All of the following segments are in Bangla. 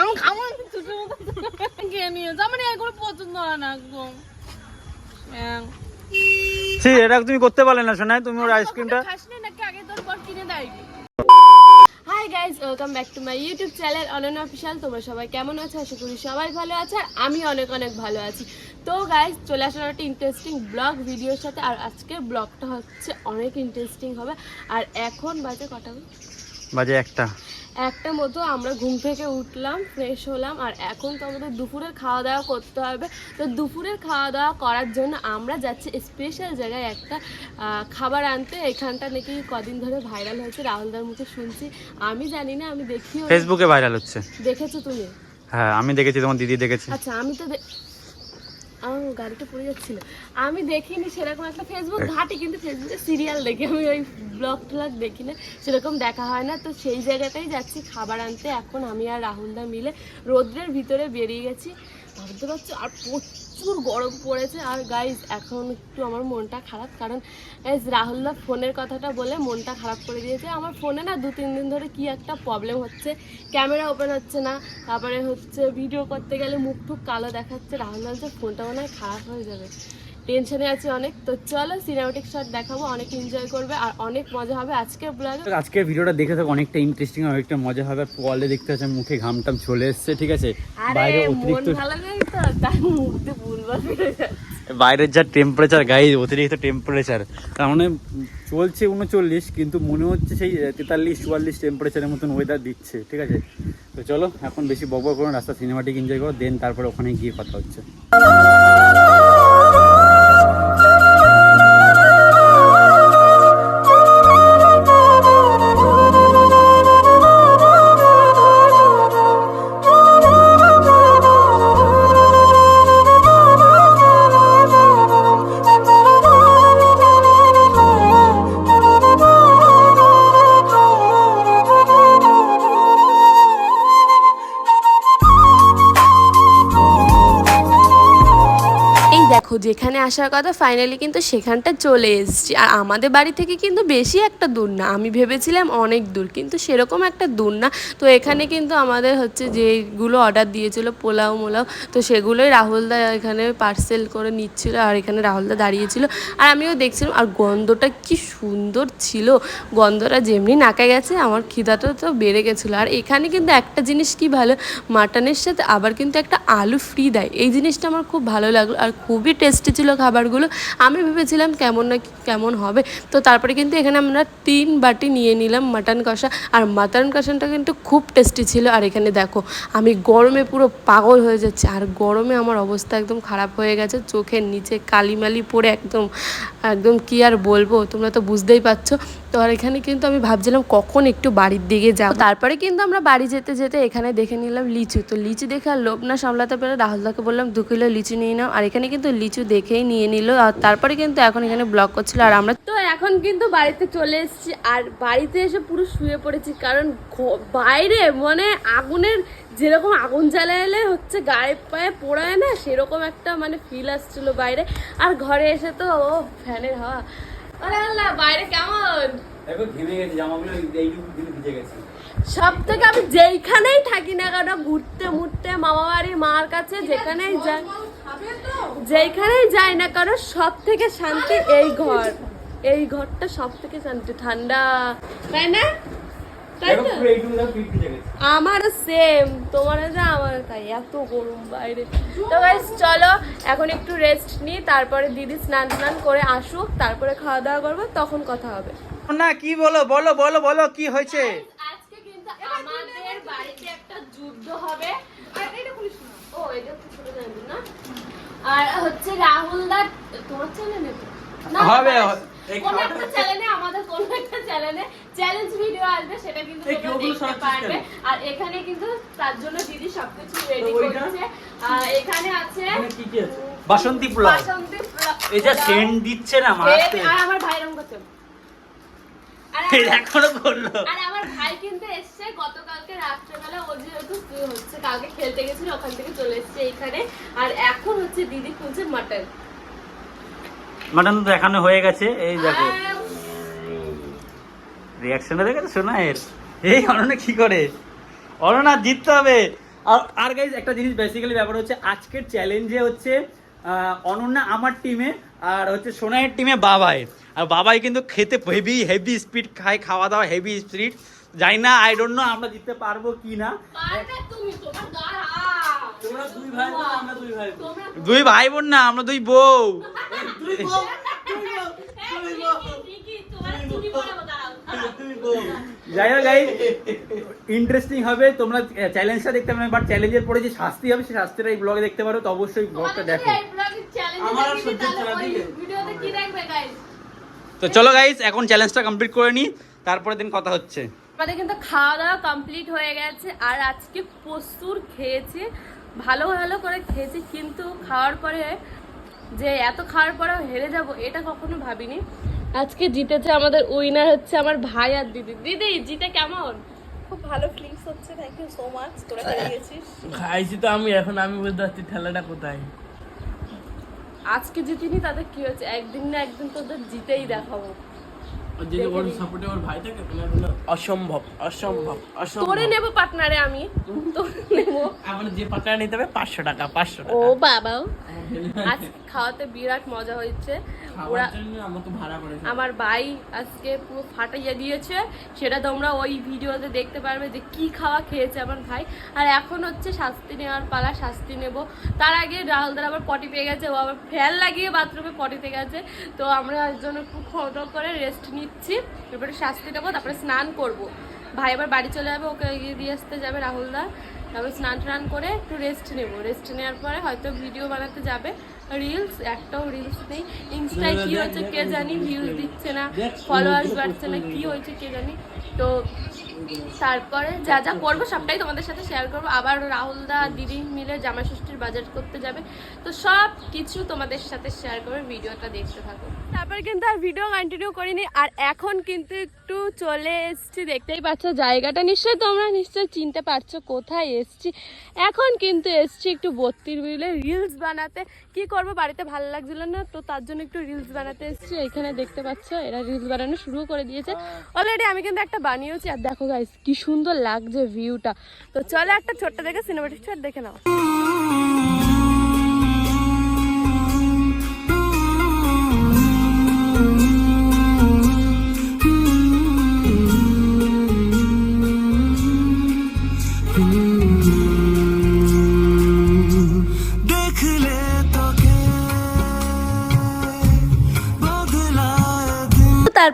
আমি খাব না, ছোট মতো খেয়ে নিয়েছে আমার এগুলো পছন্দ হয় না একদম। হ্যাঁ। এটা তুমি করতে পারলে না শোনায় তুমি ওর আইসক্রিমটা খাস না নাকি আগে তোর পর কিনে দেয়? Hi guys welcome back to my YouTube channel Ananya official তোমরা সবাই কেমন আছো? আশা করি সবাই ভালো আছে আর আমি অনেক অনেক ভালো আছি। তো গাইজ চলে আসার একটা ইন্টারেস্টিং ব্লগ ভিডিওর সাথে আর আজকের ব্লগটা হচ্ছে অনেক ইন্টারেস্টিং হবে। আর এখন বাজে কটা? বাজে? একটা। একটা মতো আমরা ঘুম থেকে উঠলাম ফ্রেশ হলাম আর এখন তো আমাদের দুপুরের খাওয়া দাওয়া করতে হবে। তো দুপুরের খাওয়া দাওয়া করার জন্য আমরা যাচ্ছি স্পেশাল জায়গায় একটা খাবার আনতে। এখানটা নাকি কদিন ধরে ভাইরাল হয়েছে রাহুলদার মুখে শুনছি। আমি জানি না আমি দেখিও ফেসবুকে ভাইরাল হচ্ছে। দেখেছ তুমি? হ্যাঁ আমি দেখেছি তোমার দিদি দেখেছি। আচ্ছা আমি তো আমার গাড়িটা পড়ে যাচ্ছিল। আমি দেখিনি সেরকম একটা ফেসবুক ঘাটি কিন্তু ফেসবুকে সিরিয়াল দেখি আমি ওই ব্লগ ট্লগ দেখি না। সেরকম দেখা হয় না তো সেই জায়গাটাই যাচ্ছি। খাবার আনতে এখন আমি আর রাহুলদা মিলে রোদ্রের ভিতরে বেরিয়ে গেছি। ভাবতে পারছ? আর প্রচুর গরম পড়েছে। আর গাইজ এখন একটু আমার মনটা খারাপ, কারণ গাইজ রাহুলদা ফোনের কথাটা বলে মনটা খারাপ করে দিয়েছে। আমার ফোনে না দু, তিন দিন ধরে কি একটা প্রবলেম হচ্ছে। ক্যামেরা ওপেন হচ্ছে না। তারপরে হচ্ছে ভিডিও করতে গেলে মুখ টুক কালো দেখাচ্ছে। রাহুল যে ফোনটা মনে হয় খারাপ হয়ে যাবে। টেনশনে আছি অনেক। তো চলো সিনেমাটিক শট দেখাবো অনেক এনজয় করবে আর অনেক মজা হবে আজকের ব্লগে আজকের ভিডিওটা দেখে থাকো অনেকটা ইন্টারেস্টিং আর অনেকটা মজা হবে। আর পলে দেখতে হচ্ছে মুখে ঘামটাম চলে এসছে ঠিক আছে? বাইরে অতিরিক্ত ভালো নেই তো তার মুখতে বাইরের যা টেম্পারেচার গাই অতিরিক্ত টেম্পারেচার তার মানে চলছে উনচল্লিশ কিন্তু মনে হচ্ছে সেই তেতাল্লিশ চুয়াল্লিশ টেম্পারেচারের মতন ওয়েদার দিচ্ছে ঠিক আছে? তো চলো এখন বেশি বকবক করুন রাস্তা সিনেমাটিক এনজয় করো দেন তারপরে ওখানে গিয়ে কথা হচ্ছে। যেখানে আসার কথা ফাইনালি কিন্তু সেখানটা চলে এসেছি। আর আমাদের বাড়ি থেকে কিন্তু বেশি একটা দূর না। আমি ভেবেছিলাম অনেক দূর, কিন্তু সেরকম একটা দূর না। তো এখানে কিন্তু আমাদের হচ্ছে যেগুলো অর্ডার দিয়েছিল, পোলাও মোলাও, তো সেগুলোই রাহুলদা এখানে পার্সেল করে নিচ্ছিল আর এখানে রাহুলদা দাঁড়িয়েছিল। আর আমিও দেখছিলাম, আর গন্ধটা কি সুন্দর ছিল। গন্ধটা যেমনি নাকে গেছে, আমার খিদাটা তো বেড়ে গেছিল। আর এখানে কিন্তু একটা জিনিস কি ভালো, মাটনের সাথে আবার কিন্তু একটা আলু ফ্রি দেয়। এই জিনিসটা আমার খুব ভালো লাগল আর খুবই টেস্টি ছিল খাবারগুলো, আমি ভেবেছিলাম কেমন না কেমন হবে। তো তারপরে কিন্তু এখানে আমরা তিন বাটি নিয়ে নিলাম মাটন কষা। আর মাটন কষাটা কিন্তু খুব টেস্টি ছিল। আর এখানে দেখো, আমি গরমে পুরো পাগল হয়ে যাচ্ছে। আর গরমে আমার অবস্থা একদম খারাপ হয়ে গেছে। চোখের নিচে কালিমালি পড়ে একদম একদম কি আর বলব, তোমরা তো বুঝতেই পারছ। তো আর এখানে কিন্তু আমি ভাবছিলাম কখন একটু বাড়ির দিকে যাব। তারপরে কিন্তু আমরা বাড়ি যেতে যেতে এখানে দেখে নিলাম লিচু। তো লিচু দেখে আর লোভ না সামলাতে পেরে রাহুলদাকে বললাম, দু কিলো লিচু নিয়ে নাও। আর এখানে কিন্তু লিচু দেখেই নিয়ে নিল, আর তারপরে কিন্তু এখন এখানে ব্লক করছিল, আর আমরা তো এখন কিন্তু বাড়িতে চলে এসেছি, আর বাড়িতে এসে পুরো শুয়ে পড়েছি, কারণ বাইরে মানে আগুনের যেরকম আগুন জ্বালালে হচ্ছে গায়ে পায়ে পোড়ায় না, সেরকম একটা মানে ফিল আসছিল বাইরে, আর ঘরে এসে তো, ও ফ্যানের হাওয়া। আরে আল্লাহ, বাইরে কেমন? দেখো ঘেমে গেছে জামাগুলো এইটুকু ভিজে গেছে। সব থেকে আমি যেইখানেই থাকি না কেন ঘুরতে মুড়তে মামা বাড়ি মার কাছে যেখানেই যাই যেইখানেই যাই না কেন সব থেকে শান্তি এই ঘর। এই ঘরটা সব থেকে শান্তি ঠান্ডা। তাই না? আমারও সেম তোমার যা আমার তাই। এত গরম বাইরে। তো গাইস চলো এখন একটু রেস্ট নিই তারপরে দিদি স্নান স্নান করে আসুক তারপরে খাওয়া দাওয়া করব তখন কথা হবে। না কি বলো বলো বলো বলো কি হয়েছে? আজকে কিন্তু আমাদের বাড়িতে একটা যুদ্ধ হবে। ও এটা তো না? আর হচ্ছে রাহুল দা তোমার চ্যানেলে হবে, কোন একটা চ্যানেলে আমাদের কোন একটা চ্যানেলে চ্যালেঞ্জ ভিডিও আসবে সেটা কিন্তু এই তোমরা দেখতে পারবে। আর এখানে কিন্তু তার জন্য দিদি সবকিছু রেডি তো আর এখানে আছে এখানে কি কি আছে? বাসন্তী পোলাও। বাসন্তী পোলাও- এই যা সেন্ট দিচ্ছে না মারাতে আর আমার ভাই রং করছে এখনও করল। আর আমার ভাই কিন্তু এসছে গতকালকে রাত্রেবেলা ও যেহেতু হচ্ছে কালকে খেলতে গেছিল ওখান থেকে চলে এসছে এখানে আর এখন হচ্ছে দিদি খুঁজছে মাটন। মাটন তো এখানে হয়ে গেছে এই দেখো। রিয়াকশনটা দেখে তো শোনা এর। এই অনন্যা কি করে? অনন্যা জিততে হবে। আর আর গাইজ একটা জিনিস বেসিক্যালি ব্যাপার হচ্ছে আজকের চ্যালেঞ্জে হচ্ছে অনন্যা আমার টিমে আর হচ্ছে সোনাইয়ের টিমে বাবাই আর বাবাই কিন্তু খেতে হেভি হেভি স্পিড খায় খাওয়া দাওয়া হেভি স্পিড জানি না আই ডোন্ট নো আমরা জিততে পারব কি না দুই ভাই বোন আমরা দুই ভাই বোন দুই ভাই বোন না আমরা দুই বউ যাই হোক গাই ইন্টারেস্টিং হবে। তোমরা চ্যালেঞ্জটা দেখতে পাবে বাট চ্যালেঞ্জের পরে যে শাস্তি হবে সেই শাস্তিটা এই ব্লগে দেখতে পারো তো অবশ্যই ব্লগটা দেখো। তো চলো গাইস এখন চ্যালেঞ্জটা কমপ্লিট করে নিই তারপরে দিন কথা হচ্ছে। আমাদের কিন্তু খাওয়া দাওয়া কমপ্লিট হয়ে গেছে আর আজকে প্রচুর খেয়েছি ভালো ভালো করে খেয়েছি কিন্তু খাওয়ার পরে যে এত খাওয়ার পরেও হেরে যাব এটা কখনো ভাবিনি। আজকে জিতেছে আমাদের উইনার হচ্ছে আমার ভাই আর দিদি। দিদি জিতে কেমন? খুব ভালো ফিলিংস হচ্ছে থ্যাংক ইউ সো মাচ তোরা হেরে গেছিস। খাইছি তো আমি এখন আমি বুঝতে পারছি ঠেলাটা কোথায়। আজকে জিতিনি তাদের কি হচ্ছে একদিন না একদিন তোদের জিতেই দেখাবো। অসম্ভব অসম্ভব অসম্ভব। তোরে নেব পার্টনারে আমি। তোরে নেব। আমার যে পাতা নিতে হবে পাঁচশো টাকা পাঁচশো ও খাওয়াতে বিরাট মজা হয়েছে। ওরা আমাকে ভাড়া করেছে। আমার ভাই আজকে পুরো ফাটাইয়া দিয়েছে। সেটা তোমরা ওই ভিডিওতে দেখতে পারবে যে কি খাওয়া খেয়েছে আমার ভাই। আর এখন হচ্ছে শাস্তি নেওয়ার পালা শাস্তি নেব। তার আগে রাহুলদার আবার পটি পেয়ে গেছে। ও আবার ফ্যান লাগিয়ে বাথরুমে পটিতে গেছে। তো আমরা জন্য একটু খটো করে রেস্ট নিচ্ছি এরপরে শাস্তি দেবো তারপরে স্নান করব। ভাই আবার বাড়ি চলে যাবে, ওকে এগিয়ে দিয়ে আসতে যাবে রাহুলদা। তারপরে স্নান টান করে একটু রেস্ট নেব। রেস্ট নেওয়ার পরে হয়তো ভিডিও বানাতে যাবে। রিলস একটাও রিলস নেই। ইনস্টায় কী হচ্ছে কে জানি ভিউজ দিচ্ছে না। ফলোয়ার্স বাড়ছে না, কী হয়েছে কে জানি। তো তারপরে যা যা করব সবটাই তোমাদের সাথে শেয়ার করব। আবার রাহুল দা দিদি মিলে জামা ষষ্ঠীর বাজার করতে যাবে। তো সব কিছু তোমাদের সাথে শেয়ার করে ভিডিওটা দেখতে থাকো। তারপর কিন্তু আর ভিডিও কন্টিনিউ করিনি। আর এখন কিন্তু একটু চলে এসছি। দেখতেই পাচ্ছ, জায়গাটা নিশ্চয়ই তোমরা নিশ্চয়ই চিনতে পারছ কোথায় এসছি। এখন কিন্তু এসছি একটু বত্রির বিলে রিলস বানাতে। কি করব, বাড়িতে ভালো লাগছিল না, তো তার জন্য একটু রিলস বানাতে এসছি। এখানে দেখতে পাচ্ছ, এরা রিলস বানানো শুরু করে দিয়েছে। অলরেডি আমি কিন্তু একটা বানিয়েছি, আর দেখো গাইস কি সুন্দর লাগছে ভিউটা তো চলো একটা ছোট্ট দেখে সিনেমাটিক দেখে নাও।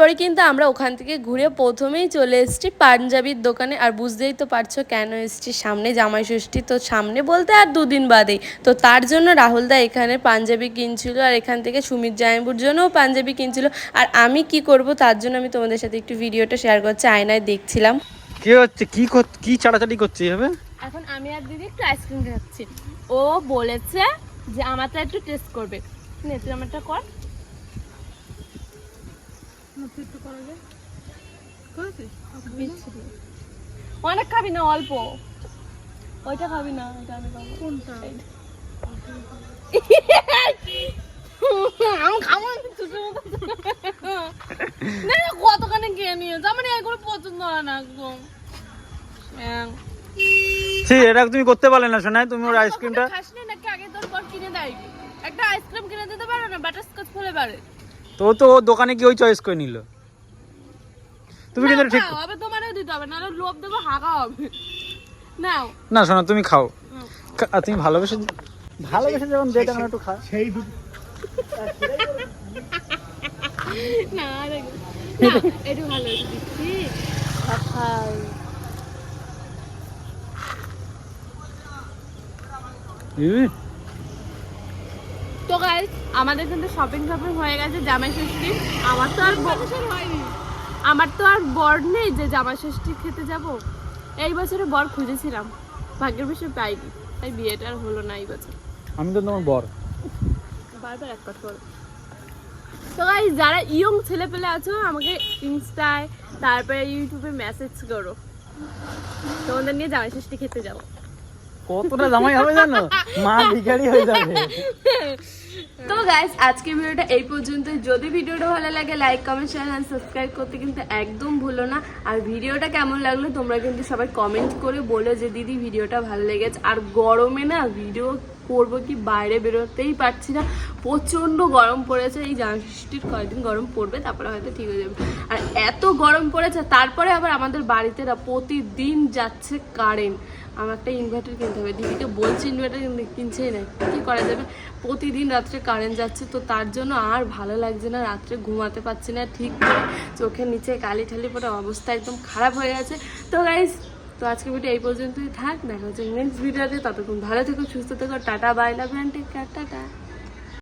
তারপরে কিন্তু আমরা ওখান থেকে ঘুরে প্রথমেই চলে এসেছি পাঞ্জাবির দোকানে। আর বুঝতেই তো পারছ কেন এসেছি সামনে? জামাই ষষ্ঠী তো সামনে বলতে আর দুদিন বাদেই। তো তার জন্য রাহুলদা এখানে পাঞ্জাবি কিনছিল আর এখান থেকে সুমিত জায়ম্বুর জন্যও পাঞ্জাবি কিনছিল। আর আমি কি করব তার জন্য আমি তোমাদের সাথে একটু ভিডিওটা শেয়ার করছি আয়নায় দেখছিলাম। কি হচ্ছে? কি কর- কি চাড়াচাড়ি করছে এভাবে? এখন আমি আর দিদি একটু আইসক্রিম খাচ্ছি। ও বলেছে যে আমারটা একটু টেস্ট করবে। নে তুই আমারটা কর। অনেক খাবি না অল্প। ওইটা খাবি না ওইটা আমি খাব। কোনটা? আমি খাব না, কতখানি খেয়ে নিয়েছে আমার এগুলো পছন্দ হয় না একদম। হ্যাঁ। এটা তুমি করতে পারলে না শোনায় তুমি ওর আইসক্রিমটা খাস নাকি আগে তোর পর কিনে দেয়? একটা আইসক্রিম কিনে দিতে পারো না? বাটারস্কচ ফলে পারে তো ও তো ও দোকানে গিয়ে ওই চয়েস করে নিল। তুমি কিন্তু ঠিক হবে তোমারও দিতে হবে নাহলে লোভ দেবো হাগা হবে। নাও। না শোনো তুমি খাও। আর তুমি ভালোবেসে ভালোবেসে যখন দে তখন একটু খা। সেই না দেখো না একটু ভালো দিচ্ছি। খাও। তো গাইস আমাদের কিন্তু শপিং শপিং হয়ে গেছে জামাই ষষ্ঠী। আমার তো আর ব- আমার তো আর বর নেই যে জামাই ষষ্ঠী খেতে যাব। এই বছরে বর খুঁজেছিলাম। ভাগ্যের বিষয় পাইনি। তাই বিয়েটা আর হলো না এই বছর। আমি তো তোমার বর। বারবার এক কথা করো তো গাইস যারা ইয়ং ছেলে পেলে আছো আমাকে ইনস্টায় তারপরে ইউটিউবে মেসেজ করো। তোমাদের নিয়ে জামাই ষষ্ঠী খেতে যাব। কতটা জামাই হবে জানো? মা ভিখারি হয়ে যাবে। তো গাইস আজকের ভিডিওটা এই পর্যন্ত যদি ভিডিওটা ভালো লাগে like comment share and subscribe করতে কিন্তু একদম ভুলো না। আর ভিডিওটা কেমন লাগল, তোমরা কিন্তু সবাই কমেন্ট করে বলো যে, দিদি, ভিডিওটা ভালো লেগেছে। আর গরমে না ভিডিও করব কি বাইরে বেরোতেই পারছি না। প্রচণ্ড গরম পড়েছে। এই ষষ্ঠীর কয়েকদিন গরম পড়বে, তারপরে হয়তো ঠিক হয়ে যাবে। আর এত গরম পড়েছে, তারপরে আবার আমাদের বাড়িতে না প্রতিদিন যাচ্ছে কারেন্ট আমার একটা ইনভার্টার কিনতে হবে। দিদিকে বলছে ইনভার্টার কিনছেই না। কী করা যাবে? প্রতিদিন রাত্রে কারেন্ট যাচ্ছে, তো তার জন্য আর ভালো লাগছে না। রাত্রে ঘুমাতে পারছি না ঠিক করে। চোখের নিচে কালি ঠালি পরে অবস্থা একদম খারাপ হয়ে গেছে। তো গাইজ তো আজকে ভিডিও এই পর্যন্তই থাক। দেখা হচ্ছে নেক্সট ভিডিওতে ততক্ষণ ভালো থেকো, সুস্থ থেকো। Tata bye love and tata.